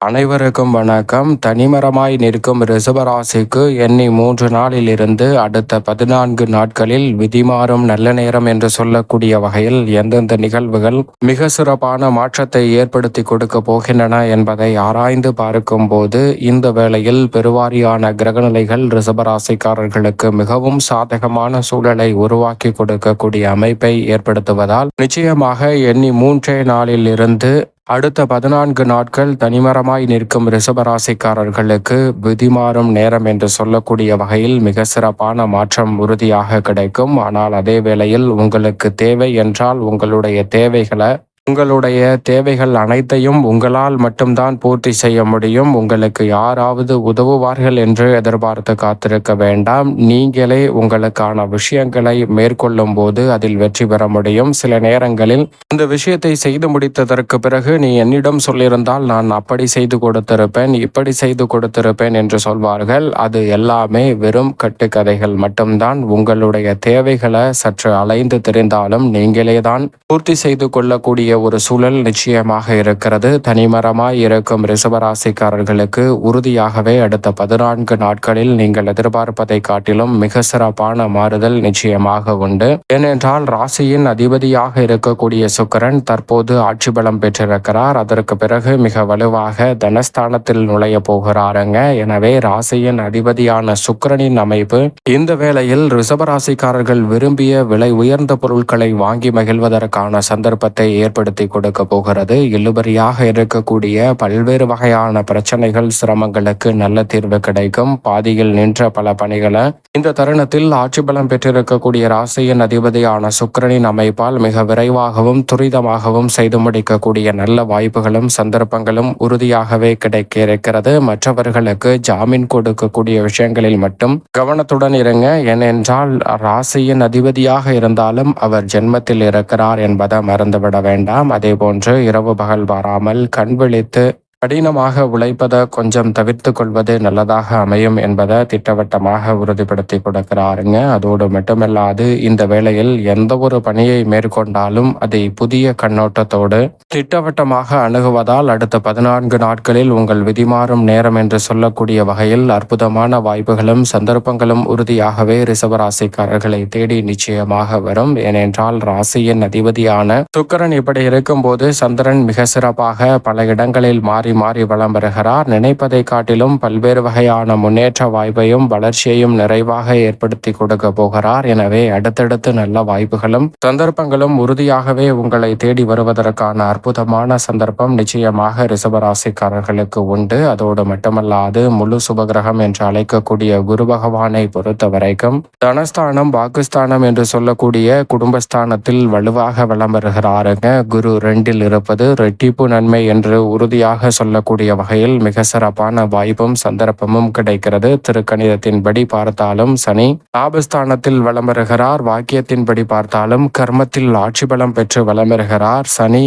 அனைவருக்கும் வணக்கம். தனிமரமாய் நிற்கும் ரிசபராசிக்கு எண்ணி மூன்று நாளில் இருந்து அடுத்த பதினான்கு நாட்களில் விதிமாறும் நல்ல நேரம் என்று சொல்லக்கூடிய வகையில் எந்தெந்த நிகழ்வுகள் மிக சிறப்பான மாற்றத்தை ஏற்படுத்தி கொடுக்க போகின்றன என்பதை ஆராய்ந்து பார்க்கும் போது இந்த வேளையில் பெருவாரியான கிரகநிலைகள் ரிசபராசிக்காரர்களுக்கு மிகவும் சாதகமான சூழலை உருவாக்கி கொடுக்கக்கூடிய அமைப்பை ஏற்படுத்துவதால் நிச்சயமாக எண்ணி மூன்றே நாளில் இருந்து அடுத்த பதினான்கு நாட்கள் தனிமரமாய் நிற்கும் ரிஷபராசிக்காரர்களுக்கு விதிமாறும் நேரம் என்று சொல்லக்கூடிய வகையில் மிக சிறப்பான மாற்றம் உறுதியாக கிடைக்கும். ஆனால் அதே வேளையில் உங்களுக்கு தேவை என்றால் உங்களுடைய தேவைகளை உங்களுடைய தேவைகள் அனைத்தையும் உங்களால் மட்டும்தான் பூர்த்தி செய்ய முடியும். உங்களுக்கு யாராவது உதவுவார்கள் என்று எதிர்பார்த்து காத்திருக்க வேண்டாம். நீங்களே உங்களுக்கான விஷயங்களை மேற்கொள்ளும் போது அதில் வெற்றி பெற முடியும். சில நேரங்களில் இந்த விஷயத்தை செய்து முடித்ததற்கு பிறகு நீ என்னிடம் சொல்லியிருந்தால் நான் அப்படி செய்து கொடுத்திருப்பேன் இப்படி செய்து கொடுத்திருப்பேன் என்று சொல்வார்கள். அது எல்லாமே வெறும் கட்டுக்கதைகள் மட்டும்தான். உங்களுடைய தேவைகளை சற்று அலைந்து தெரிந்தாலும் நீங்களே தான் பூர்த்தி செய்து கொள்ளக்கூடிய ஒரு சூழல் நிச்சயமாக இருக்கிறது. தனிமரமாய் இருக்கும் ரிசவராசிக்காரர்களுக்கு உறுதியாகவே அடுத்த பதினான்கு நாட்களில் நீங்கள் எதிர்பார்ப்பதை காட்டிலும் மிக சிறப்பான மாறுதல் நிச்சயமாக உண்டு. ஏனென்றால் ராசியின் அதிபதியாக இருக்கக்கூடிய சுக்கரன் தற்போது ஆட்சி பலம் பெற்றிருக்கிறார். அதற்கு பிறகு மிக வலுவாக தனஸ்தானத்தில் நுழைய போகிறாருங்க. எனவே ராசியின் அதிபதியான சுக்கரனின் அமைப்பு இந்த வேளையில் ரிசவராசிக்காரர்கள் விரும்பிய விலை உயர்ந்த பொருட்களை வாங்கி மகிழ்வதற்கான சந்தர்ப்பத்தை ஏற்படுத்தி கொடுக்க போகிறது. இழுபறியாக இருக்கக்கூடிய பல்வேறு வகையான பிரச்சனைகள் சிரமங்களுக்கு நல்ல தீர்வு கிடைக்கும். பாதியில் நின்ற பல பணிகளை இந்த தருணத்தில் ஆட்சி பலம் பெற்றிருக்கக்கூடிய ராசியின் அதிபதியான சுக்கிரனின் அமைப்பால் மிக விரைவாகவும் துரிதமாகவும் செய்து முடிக்கக்கூடிய நல்ல வாய்ப்புகளும் சந்தர்ப்பங்களும் உறுதியாகவே கிடைக்க இருக்கிறது. மற்றவர்களுக்கு ஜாமீன் கொடுக்கக்கூடிய விஷயங்களில் மட்டும் கவனத்துடன் இருங்க. ஏனென்றால் ராசியின் அதிபதியாக இருந்தாலும் அவர் ஜென்மத்தில் இருக்கிறார் என்பதை மறந்துவிட வேண்டாம். அதே போன்று இரவு பகல் பாராமல் கண் விழித்து கடினமாக உழைப்பதை கொஞ்சம் தவிர்த்து கொள்வது நல்லதாக அமையும் என்பதை திட்டவட்டமாக உறுதிப்படுத்தி கொடுக்கிறாருங்க. அதோடு மட்டுமல்லாது இந்த வேளையில் எந்த ஒரு பணியை மேற்கொண்டாலும் அதை புதிய கண்ணோட்டத்தோடு திட்டவட்டமாக அணுகுவதால் அடுத்த பதினான்கு நாட்களில் உங்கள் விதிமாறும் நேரம் என்று சொல்லக்கூடிய வகையில் அற்புதமான வாய்ப்புகளும் சந்தர்ப்பங்களும் உறுதியாகவே ரிசவராசிக்காரர்களை தேடி நிச்சயமாக வரும். ஏனென்றால் ராசியின் அதிபதியான சுக்கரன் இப்படி இருக்கும்போது சந்திரன் மிக சிறப்பாக பல இடங்களில் மாறி மாறி மாறி வளம் பெறுகிறார் நினைப்பதை காட்டிலும் பல்வேறு வகையான முன்னேற்ற வாய்ப்பையும் வளர்ச்சியையும் நிறைவாக ஏற்படுத்தி கொடுக்க போகிறார். எனவே அடுத்தடுத்து நல்ல வாய்ப்புகளும் சந்தர்ப்பங்களும் உறுதியாகவே உங்களை தேடி வருவதற்கான அற்புதமான சந்தர்ப்பம் நிச்சயமாக ரிசபராசிக்காரர்களுக்கு உண்டு. அதோடு மட்டுமல்லாது முழு சுபகிரகம் என்று அழைக்கக்கூடிய குரு பகவானை பொறுத்த வரைக்கும் தனஸ்தானம் பாகிஸ்தானம் என்று சொல்லக்கூடிய குடும்பஸ்தானத்தில் வலுவாக வளம் பெறுகிறாருங்க குரு ரெண்டில் இருப்பது ரெட்டிப்பு நன்மை என்று உறுதியாக சொல்லக்கூடிய வகையில் மிக சிறப்பான வாய்ப்பும் சந்தர்ப்பமும் கிடைக்கிறது. திருக்கணிதத்தின்படி பார்த்தாலும் சனி லாபஸ்தானத்தில் வளம் பெறுகிறார் வாக்கியத்தின்படி பார்த்தாலும் கர்மத்தில் ஆட்சி பலம் பெற்று வளம் பெறுகிறார் சனி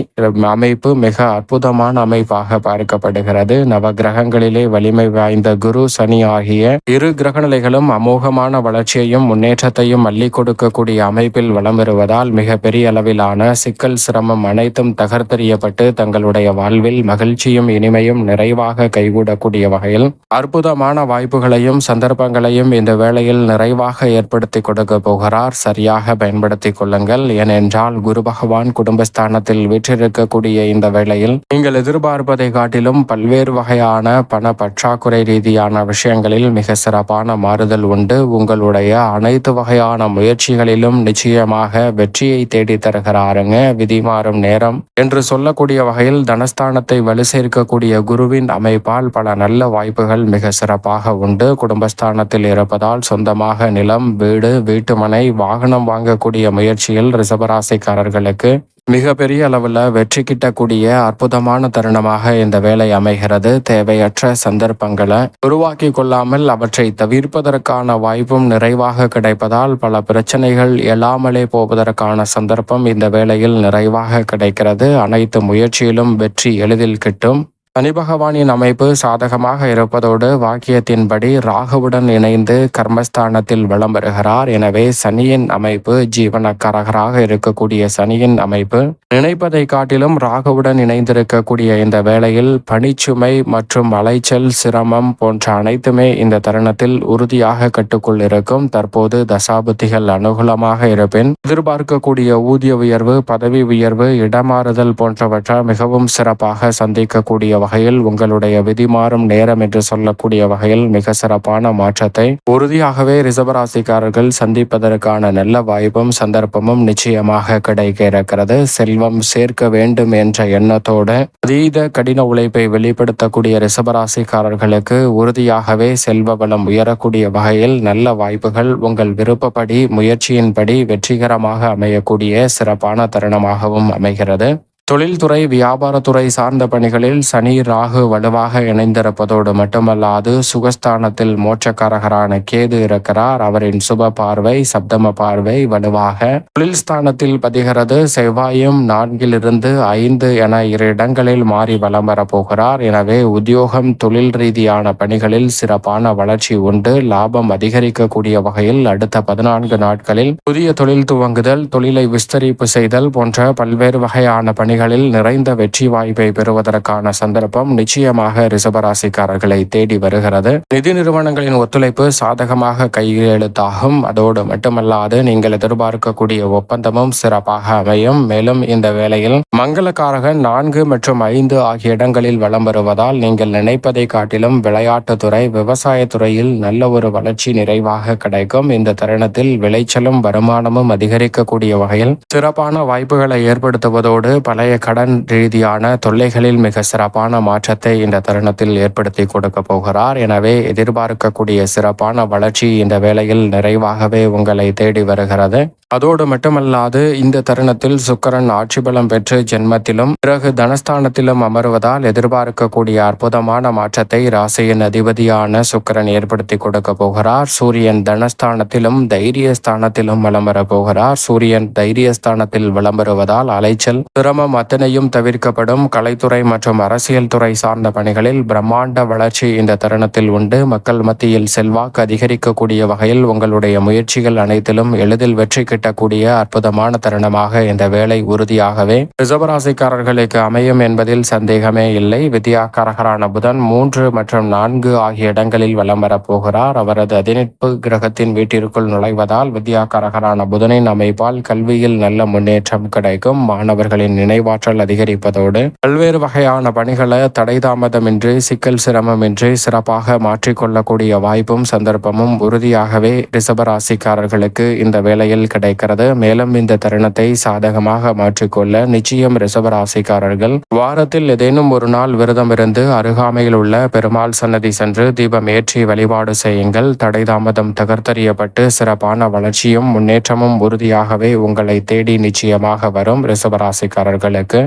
அமைப்பு மிக அற்புதமான அமைப்பாக பார்க்கப்படுகிறது. நவ கிரகங்களிலே வலிமை வாய்ந்த குரு சனி ஆகிய இரு கிரகநிலைகளும் அமோகமான வளர்ச்சியையும் முன்னேற்றத்தையும் அள்ளி கொடுக்கக்கூடிய அமைப்பில் வளம் வருவதால் மிக பெரிய அளவிலான சிக்கல் சிரமம் அனைத்தும் தகர்த்தெறியப்பட்டு தங்களுடைய வாழ்வில் மகிழ்ச்சியும் இனிமையும் நிறைவாக கைகூடக்கூடிய வகையில் அற்புதமான வாய்ப்புகளையும் சந்தர்ப்பங்களையும் இந்த வேளையில் நிறைவாக ஏற்படுத்தி கொடுக்க போகிறார். சரியாக பயன்படுத்தி கொள்ளுங்கள். ஏனென்றால் குரு பகவான் குடும்பஸ்தானத்தில் வீற்றிருக்கக்கூடிய இந்த வேளையில் நீங்கள் எதிர்பார்ப்பதை காட்டிலும் பல்வேறு வகையான பண பற்றாக்குறை ரீதியான விஷயங்களில் மிக சிறப்பான மாறுதல் உண்டு. உங்களுடைய அனைத்து வகையான முயற்சிகளிலும் நிச்சயமாக வெற்றியை தேடி தருகிறாருங்க. விதி மாறும் நேரம் என்று சொல்லக்கூடிய வகையில் தனஸ்தானத்தை வலு சேர்க்க இருக்கக்கூடிய குருவின் அமைப்பால் பல நல்ல வாய்ப்புகள் மிக சிறப்பாக உண்டு. குடும்பஸ்தானத்தில் இருப்பதால் சொந்தமாக நிலம் வீடு வீட்டுமனை வாகனம் வாங்கக்கூடிய முயற்சியில் ரிசபராசிக்காரர்களுக்கு மிகப்பெரிய அளவில் வெற்றி கிட்டக்கூடிய அற்புதமான தருணமாக இந்த வேலை அமைகிறது. தேவையற்ற சந்தர்ப்பங்களை உருவாக்கி கொள்ளாமல் அவற்றை தவிர்ப்பதற்கான வாய்ப்பும் நிறைவாக கிடைப்பதால் பல பிரச்சனைகள் எழாமலே போவதற்கான சந்தர்ப்பம் இந்த வேளையில் நிறைவாக கிடைக்கிறது. அனைத்து முயற்சியிலும் வெற்றி எளிதில் கிட்டும். சனி பகவானின் அமைப்பு சாதகமாக இருப்பதோடு வாக்கியத்தின்படி ராகுவுடன் இணைந்து கர்மஸ்தானத்தில் வலம் வருகிறார். எனவே சனியின் அமைப்பு ஜீவனக்காரகராக இருக்கக்கூடிய சனியின் அமைப்பு. நினைப்பதை காட்டிலும் ராகுவுடன் இணைந்திருக்கக்கூடிய இந்த வேளையில் பணிச்சுமை மற்றும் அலைச்சல் சிரமம் போன்ற அனைத்துமே இந்த தருணத்தில் உறுதியாக கட்டுக்குள் இருக்கும் தற்போது தசாபுத்திகள் அனுகூலமாக இருப்பின் எதிர்பார்க்கக்கூடிய ஊதிய உயர்வு பதவி உயர்வு இடமாறுதல் போன்றவற்றால் மிகவும் சிறப்பாக சந்திக்கக்கூடிய வகையில் உங்களுடைய விதி மாறும் நேரம் என்று சொல்லக்கூடிய வகையில் மிக சிறப்பான மாற்றத்தை உறுதியாகவே ரிசர்வராசிக்காரர்கள் சந்திப்பதற்கான நல்ல வாய்ப்பும் சந்தர்ப்பமும் நிச்சயமாக கிடைக்க இருக்கிறது. செல்வம் சேர்க்க வேண்டும் என்ற எண்ணத்தோடு அதீத கடின உழைப்பை வெளிப்படுத்தக்கூடிய ரிசர்வராசிக்காரர்களுக்கு உறுதியாகவே செல்வ வளம் உயரக்கூடிய வகையில் நல்ல வாய்ப்புகள் உங்கள் விருப்பப்படி முயற்சியின்படி வெற்றிகரமாக அமையக்கூடிய சிறப்பான தருணமாகவும் அமைகிறது. தொழில்துறை வியாபாரத்துறை சார்ந்த பணிகளில் சனி ராகு வலுவாக இணைந்திருப்பதோடு மட்டுமல்லாது சுகஸ்தானத்தில் மோட்சக்காரகரான கேது இருக்கிறார். அவரின் சுப பார்வை சப்தம பார்வை வலுவாக தொழில் ஸ்தானத்தில் பதிகிறது. செவ்வாயும் நான்கிலிருந்து ஐந்து என இரு இடங்களில் மாறி வலம் வரப்போகிறார். எனவே உத்தியோகம் தொழில் ரீதியான பணிகளில் சிறப்பான வளர்ச்சி உண்டு. லாபம் அதிகரிக்கக்கூடிய வகையில் அடுத்த பதினான்கு நாட்களில் புதிய தொழில் துவங்குதல் தொழிலை விஸ்தரிப்பு செய்தல் போன்ற பல்வேறு வகையான பணிகள் பணிகளில் நிறைந்த வெற்றி வாய்ப்பை பெறுவதற்கான சந்தர்ப்பம் நிச்சயமாக ரிசபராசிக்காரர்களை தேடி வருகிறது. நிதி நிறுவனங்களின் ஒத்துழைப்பு சாதகமாக கையெழுத்தாகும். அதோடு மட்டுமல்லாது நீங்கள் எதிர்பார்க்கக்கூடிய ஒப்பந்தமும் சிறப்பாக அமையும். மேலும் இந்த வேளையில் மங்களக்காரகன் நான்கு மற்றும் ஐந்து ஆகிய இடங்களில் வலம் வருவதால் நீங்கள் நினைப்பதை காட்டிலும் விளையாட்டுத்துறை விவசாயத்துறையில் நல்ல ஒரு வளர்ச்சி நிறைவாக கிடைக்கும். இந்த தருணத்தில் விளைச்சலும் வருமானமும் அதிகரிக்கக்கூடிய வகையில் சிறப்பான வாய்ப்புகளை ஏற்படுத்துவதோடு பல பழைய கடன் ரீதியான தொல்லைகளில் மிக சிறப்பான மாற்றத்தை இந்த தருணத்தில் ஏற்படுத்தி கொடுக்க போகிறார். எனவே எதிர்பார்க்கக்கூடிய சிறப்பான வளர்ச்சி இந்த வேளையில் நிறைவாகவே உங்களை தேடி வருகிறது. அதோடு மட்டுமல்லாது இந்த தருணத்தில் சுக்கரன் ஆட்சி பலம் பெற்று ஜென்மத்திலும் பிறகு தனஸ்தானத்திலும் அமர்வதால் எதிர்பார்க்கக்கூடிய அற்புதமான மாற்றத்தை ராசியின் அதிபதியான சுக்கரன் ஏற்படுத்தி கொடுக்க போகிறார். சூரியன் தனஸ்தானத்திலும் தைரியஸ்தானத்திலும் வலம் போகிறார். சூரியன் தைரியஸ்தானத்தில் வலம் வருவதால் அலைச்சல் சிரமம் அத்தனையும் தவிர்க்கப்படும். கலைத்துறை மற்றும் அரசியல் துறை சார்ந்த பணிகளில் பிரம்மாண்ட வளர்ச்சி இந்த தருணத்தில் உண்டு. மக்கள் மத்தியில் செல்வாக்கு அதிகரிக்கக்கூடிய வகையில் உங்களுடைய முயற்சிகள் அனைத்திலும் எளிதில் வெற்றி எட்டக்கூடிய அற்புதமான தருணமாக இந்த வேலை உறுதியாகவே. ரிசர்வராசிக்காரர்களுக்கு அமையும் என்பதில் சந்தேகமே இல்லை. வித்யாக்காரகரான புதன் மூன்று மற்றும் நான்கு ஆகிய இடங்களில் வலம் வரப்போகிறார் அவரது அதிநட்பு கிரகத்தின் வீட்டிற்குள் நுழைவதால் வித்யாக்காரகரான புதனின் அமைப்பால் கல்வியில் நல்ல முன்னேற்றம் கிடைக்கும். மாணவர்களின் நினைவாற்றல் அதிகரிப்பதோடு பல்வேறு வகையான பணிகளை தடை தாமதமின்றி சிக்கல் சிரமமின்றி சிறப்பாக மாற்றிக்கொள்ளக்கூடிய வாய்ப்பும் சந்தர்ப்பமும் உறுதியாகவே ரிசபராசிக்காரர்களுக்கு இந்த வேளையில் கிடைக்கும். கிடைக்கிறது மேலும் இந்த தருணத்தை சாதகமாக மாற்றிக்கொள்ள நிச்சயம் ரிசவராசிக்காரர்கள் வாரத்தில் ஏதேனும் ஒரு நாள் விரதம் இருந்து அருகாமையில் உள்ள பெருமாள் சன்னதி சென்று தீபம் ஏற்றி வழிபாடு செய்யுங்கள். தடை தாமதம் தகர்த்தறியப்பட்டு சிறப்பான வளர்ச்சியும் முன்னேற்றமும் உறுதியாகவே உங்களை தேடி நிச்சயமாக வரும் ரிசவராசிக்காரர்களுக்கு